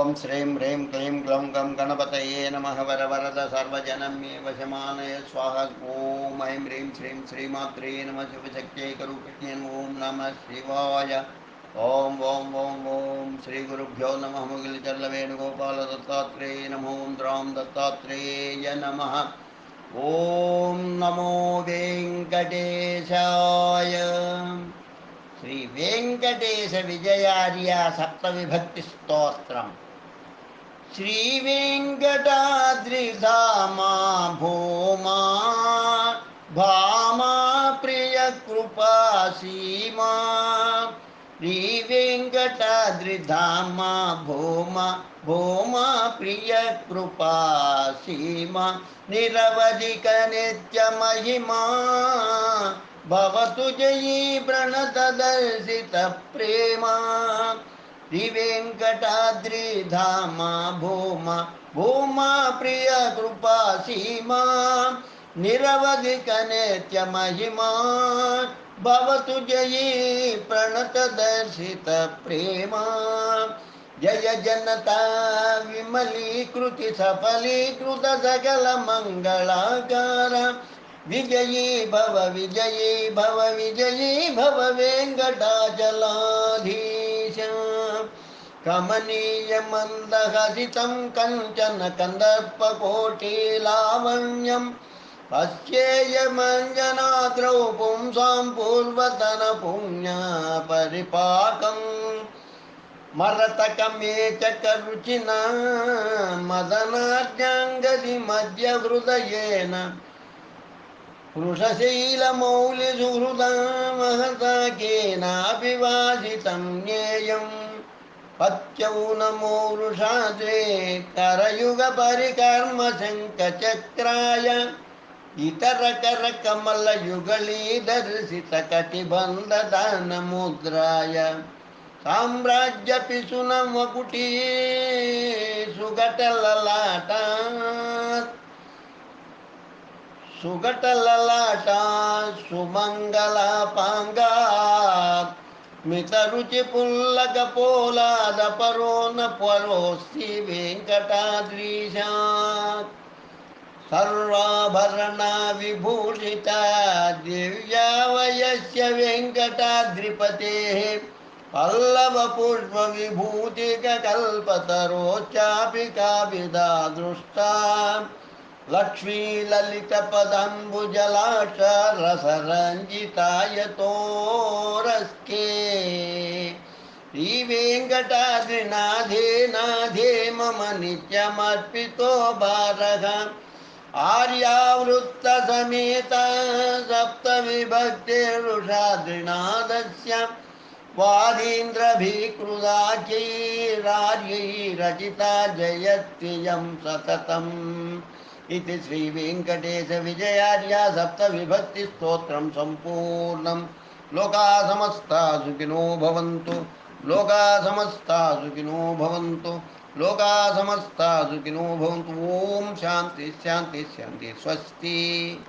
ॐ श्रीं ह्रीं क्लीं ग्लौं गं गणपतये नमः वरवरद सर्वजनं मे वशमानय स्वाहा ॐ ऐं ह्रीं श्रीं श्रीमात्रे नमः शिवशक्त्यैकरूपिण्ये ॐ नमः शिवाय। ॐ ॐ ॐ ॐ श्रीगुरुभ्यो नमः मुगिलचल्लवेणुगोपालदत्तात्रेय नमो द्रां दत्तात्रेय नमः। ॐ नमो वेङ्कटेशाय। श्री वेंकटेश विजयार्या सप्त विभक्ति स्त्रोत्रम श्रीवेङ्कटाद्रिधामा भोमा भामा प्रियकृपा सीमा श्रीवेङ्कटाद्रिधामा भोमा भोमा प्रियकृपा सीमा निरवधिकनित्यमहिमा भवतु जयी प्रणतदर्शितप्रेमा। श्रीवेङ्कटाद्रिधामा भूमा भूमा प्रियकृपा सीमा निरवधिकनेत्यमहिमा भवतु जयी प्रणतदर्शितप्रेमा जय जनता विमलीकृति सफलीकृत सकलमङ्गलाकार विजयी भव विजयी भव विजयी भव वेङ्कटाचलाधी कमनीयमन्दहसितं कञ्चन कन्दर्पकोटिलावण्यं पश्येयमञ्जनाद्रौ पुंसां पूर्वतनपुण्या परिपाकम् मरतकमेचकरुचिना मदनार्जाङ्गतिमध्यहृदयेन पुरुषशैलमौलिसुहृदा महता केनाभिवासितं ज्ञेयम् पत्यौ नमो वृषाजे करयुगपरिकर्मशङ्खचक्राय इतरकरकमलयुगलीदर्शितकटिबन्धदानमुद्राय साम्राज्यपिशुनमकुटी सुगटललाटात् सुगटललाटा सुमङ्गलापाङ्गात् మితరుచి పుల్లక పోలాద పరోన పరోస్తి వెంకటాద్రీశ సర్వాభరణ విభూషిత దివ్యావయస్య వెంకటాద్రిపతే పల్లవ పుష్ప విభూతిక కల్పతరోచాపి కావిదా దృష్టా लक्ष्मीललितपदम्बुजलाश रसरञ्जितायतोरस्के श्रीवेङ्कटाद्रिनाथे नाथे मम नित्यमर्पितो भारः आर्यावृत्तसमेत सप्तविभक्तिरुषाद्रिनाथस्य वादीन्द्रभीकृदाख्यैरार्यै रचिता जयत्ययं सततम्। इति श्रीवेङ्कटेशविजयार्या सप्तविभक्तिस्तोत्रं सम्पूर्णं लोका समस्ता सुखिनो भवन्तु। लोका समस्ता सुखिनो भवन्तु। लोका समस्ता सुखिनो भवन्तु। ॐ शान्ति शांति शान्ति, स्वस्ति।